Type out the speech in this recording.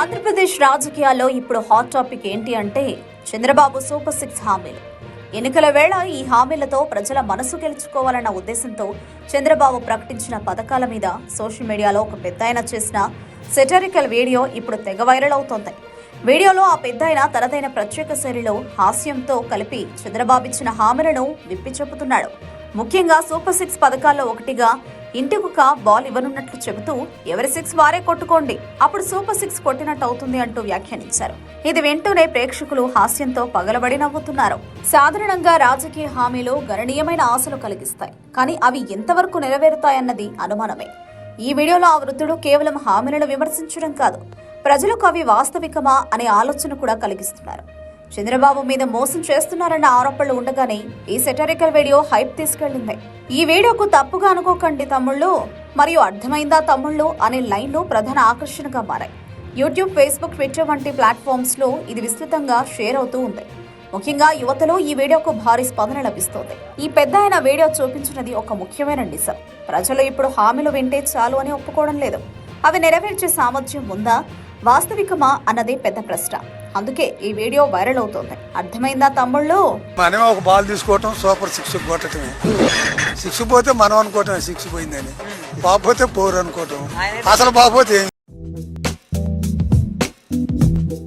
ఆంధ్రప్రదేశ్ రాజకీయాల్లో ఇప్పుడు hot topic ఏంటి అంటే చంద్రబాబు సూపర్ సిక్స్ హామీలు. ఎన్నికల వేళ ఈ హామీలతో ప్రజల మనసు గెలుచుకోవాలన్న ఉద్దేశంతో చంద్రబాబు ప్రకటించిన పథకాల మీద సోషల్ మీడియాలో ఒక పెద్దాయన చేసిన సెటరికల్ వీడియో ఇప్పుడు తెగ వైరల్ అవుతోంది. వీడియోలో ఆ పెద్దాయన తనదైన ప్రత్యేక శైలిలో హాస్యంతో కలిపి చంద్రబాబు ఇచ్చిన హామీలను విప్పి చెబుతున్నాడు. ముఖ్యంగా సూపర్ సిక్స్ పథకాల్లో ఒకటిగా ఇంటికొక బాల్ ఇవ్వనున్నట్లు చెబుతూ ఎవరి సిక్స్ వారే కొట్టుకోండి. అప్పుడు సూపర్ సిక్స్ కొట్టినట్టు అవుతుంది అంటూ వ్యాఖ్యానించారు. ఇది వింటూనే ప్రేక్షకులు హాస్యంతో పగలబడి నవ్వుతున్నారు. సాధారణంగా రాజకీయ హామీలు గణనీయమైన ఆశలు కలిగిస్తాయి. కానీ అవి ఎంతవరకు నెరవేరుతాయన్నది అనుమానమే. ఈ వీడియోలో ఆ వృద్ధుడు కేవలం హామీలను విమర్శించడం కాదు ప్రజలకు అవి వాస్తవికమా అనే ఆలోచన కూడా కలిగిస్తున్నారు. చంద్రబాబు మీద మోసం చేస్తున్నారన్న ఆరోపణలు ఉండగానే ఈ సెటరికల్ వీడియో హైప్ తీసుకెళ్ళింది ఈ వీడియోకు తప్పుగా అనుకోకండి తమ్ముళ్ళు. మరియు అర్థమైందా తమ్ముళ్ళు అనే లైన్లు ప్రధాన ఆకర్షణగా మారాయి. యూట్యూబ్ ఫేస్బుక్ ట్విట్టర్ వంటి ప్లాట్ఫామ్స్లో ఇది విస్తృతంగా షేర్ అవుతూ ఉంది. ముఖ్యంగా యువతలో ఈ వీడియోకు భారీ స్పందన లభిస్తోంది. ఈ పెద్ద ఆయన వీడియో చూపించినది ఒక ముఖ్యమైన నిజం. ప్రజలు ఇప్పుడు హామీలు వింటే చాలు అని ఒప్పుకోవడం లేదు. అవి నెరవేర్చే సామర్థ్యం ఉందా? వాస్తవికమా అన్నదే పెద్ద ప్రశ్న. అందుకే ఈ వీడియో వైరల్ అవుతోంది. అర్థమైందా తమ్ముళ్ళు? మనమే ఒక బాల్ తీసుకోవటం సూపర్ సిక్స్ కొట్టటమే. సిక్స్ పోతే మనం అనుకోవటమే సిక్స్ పోయిందని. బాబోతే పోరు అనుకోవటం. అసలు బాబోతే